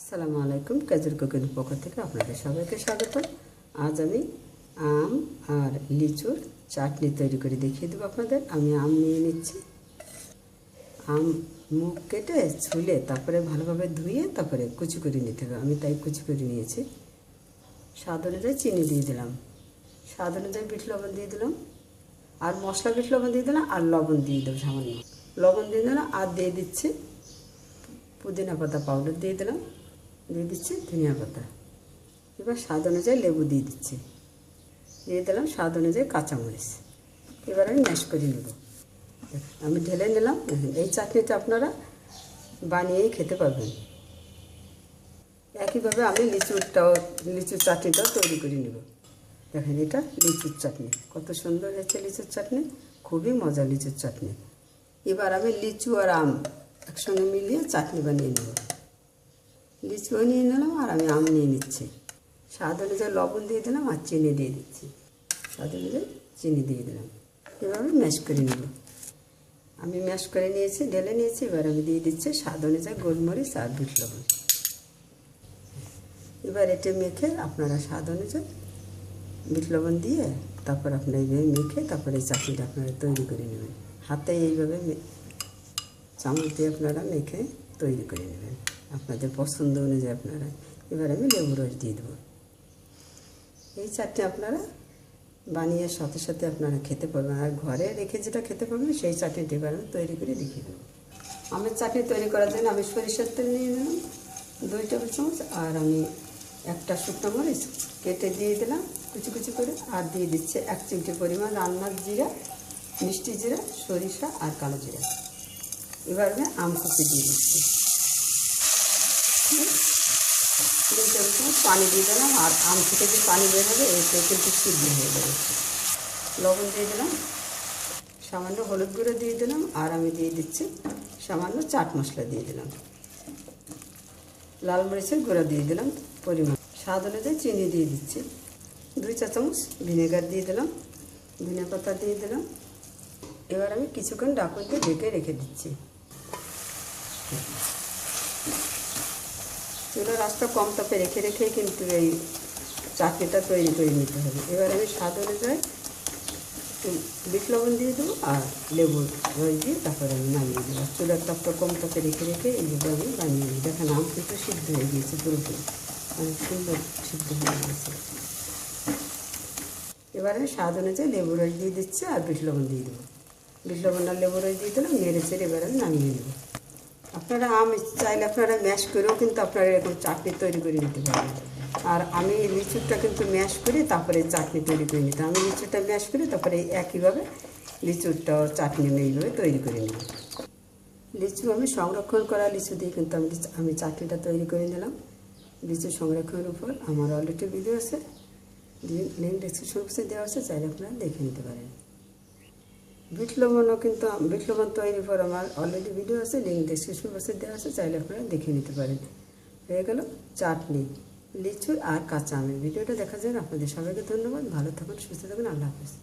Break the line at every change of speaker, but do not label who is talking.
আসসালামু আলাইকুম, কাজুর কুকিং পক্ষ থেকে আপনাদের সবাইকে স্বাগত। আজ আমি আম আর লিচুর চাটনি তৈরি করে দেখিয়ে দেবো আপনাদের। আমি আম নিয়ে নিচ্ছি। আম মুখ কেটে, ছুলে, তারপরে ভালোভাবে ধুয়ে, তারপরে কুচি করে নিতে হবে। আমি তাই কুচি করে নিয়েছি। স্বাদ অনুযায়ী চিনি দিয়ে দিলাম। স্বাদ অনুযায়ী বিট লবণ দিয়ে দিলাম। আর মশলা বিট লবণ দিয়ে দিলাম, আর লবণ দিয়ে দেবো সামান্য। লবণ দিয়ে দিলাম, আর দিয়ে দিচ্ছি পুদিনা পাতা পাউডার দিয়ে দিলাম। দিয়ে দিচ্ছি, ধনিয়া পাতা। এবার স্বাদ অনুযায়ী লেবু দিয়ে দিচ্ছি। দিয়ে দিলাম স্বাদ অনুযায়ী কাঁচামরিচ। এবার আমি ম্যাশ করে নেব। আমি ঢেলে নিলাম। এই চাটনিটা আপনারা বানিয়েই খেতে পারবেন। একইভাবে আমি লিচুরটাও লিচুর চাটনিটাও তৈরি করে নেব। দেখেন এটা লিচুর চাটনি। কত সুন্দর হয়েছে লিচুর চাটনি। খুবই মজা লিচুর চাটনি। এবার আমি লিচু আর আম একসঙ্গে মিলিয়ে চাটনি বানিয়ে নেব। লিচুও নিয়ে নিলাম আর আমি আম নিয়ে নিচ্ছি। স্বাদ অনুযায়ী লবণ দিয়ে দিলাম আর চিনি দিয়ে দিচ্ছি। স্বাদ অনুযায়ী চিনি দিয়ে দিলাম। এভাবে ম্যাশ করে নেব আমি ম্যাশ করে নিয়েছি, ঢেলে নিয়েছি, এবার আমি দিয়ে দিচ্ছি স্বাদ অনুযায়ী গোলমরিচ আর বিট লবণ। এবার এটা মেখে আপনারা স্বাদ অনুযায়ী বিট লবণ দিয়ে তারপর আপনার এইভাবে মেখে তারপরে এই চাটনিটা আপনারা তৈরি করে নেবেন। হাতে এইভাবে চামচ দিয়ে আপনারা মেখে তৈরি করে নেবেন। আপনাদের পছন্দ অনুযায়ী আপনারা এবার আমি লেবু রস দিয়ে দেবো। এই চাটনি আপনারা বানিয়ে সাথে সাথে আপনারা খেতে পারবেন। আর ঘরে রেখে যেটা খেতে পারবেন, সেই চাটনিটি এবার আমি তৈরি করে রেখে দেবো। আমের চাটনি তৈরি করার জন্য আমি সরিষার তেল নিয়ে নিলাম, দুই টেবিল চামচ, আর আমি একটা শুকনো মরিচ কেটে দিয়ে দিলাম কুচি কুচি করে, আর দিয়ে দিচ্ছে এক চিমটি পরিমাণ রান্নার জিরা, মিষ্টি জিরা, সরিষা আর কালো জিরা। এবার আমি আম কুচি দিয়ে দিচ্ছি। টেবিল চামচ পানি দিয়ে দিলাম আর আম থেকে যে পানি বেরোবে এতে কিন্তু সিদ্ধ হয়ে যাবে। লবণ দিয়ে দিলাম। সামান্য হলুদ গুঁড়ো দিয়ে দিলাম আর আমি দিয়ে দিচ্ছি সামান্য চাট মশলা দিয়ে দিলাম। লাল মরিচের গুঁড়ো দিয়ে দিলাম পরিমাণ। স্বাদ অনুযায়ী চিনি দিয়ে দিচ্ছি। দুই চা চামচ ভিনেগার দিয়ে দিলাম। ধনে পাতা দিয়ে দিলাম। এবার আমি কিছুক্ষণ ডাকুন দিয়ে ঢেকে রেখে দিচ্ছি। চুলার আঁচটা কম তাপে রেখে রেখে কিন্তু এই চাটনিটা তৈরি করে নিতে হবে। এবার আমি স্বাদ অনুযায়ী বিট লবণ দিয়ে দেবো আর লেবু রস দিয়ে তারপরে আমি নামিয়ে দেবো। চুলার তাপটা কম তাপে রেখে রেখে এইভাবে আমি বানিয়ে নিই। দেখেন আম কিন্তু সিদ্ধ হয়ে গিয়েছে পুরোপুরি। অনেক সুন্দর সিদ্ধ হয়ে গিয়েছে। এবার আমি স্বাদ অনুযায়ী লেবু রস দিয়ে দিচ্ছি আর বিট লবণ দিয়ে দেবো। বিট লবণ আর লেবু রস দিয়ে দিলাম চেড়ে এবার আমি নামিয়ে নেব। আপনারা আম চাইলে আপনারা ম্যাশ করেও কিন্তু আপনারা এরকম চাটনি তৈরি করে নিতে পারবেন। আর আমি লিচুটা কিন্তু ম্যাশ করে তারপরে চাটনি তৈরি করে নিতাম আমি লিচুটা ম্যাশ করে তারপরে একইভাবে লিচুটাও চাটনি এইভাবে তৈরি করে নিই লিচু আমি সংরক্ষণ করা লিচু দিয়ে কিন্তু আমি আমি চাটনিটা তৈরি করে নিলাম। লিচু সংরক্ষণের উপর আমার অলরেডি ভিডিও আছে। লিঙ্ক ডিসক্রিপশন বক্সে দেওয়া আছে, চাইলে আপনারা দেখে নিতে পারেন। বিট লবণও কিন্তু বিট লবণ তৈরি পর আমার অলরেডি ভিডিও আছে লিঙ্ক ডিসক্রিপশন বক্সে দেওয়া আছে, চাইলে আপনারা দেখে নিতে পারেন। হয়ে গেল চাটনি, লিচু আর কাঁচা আমের ভিডিওটা দেখার জন্য আপনাদের সবাইকে ধন্যবাদ। ভালো থাকুন, সুস্থ থাকুন, আল্লাহ হাফেজ।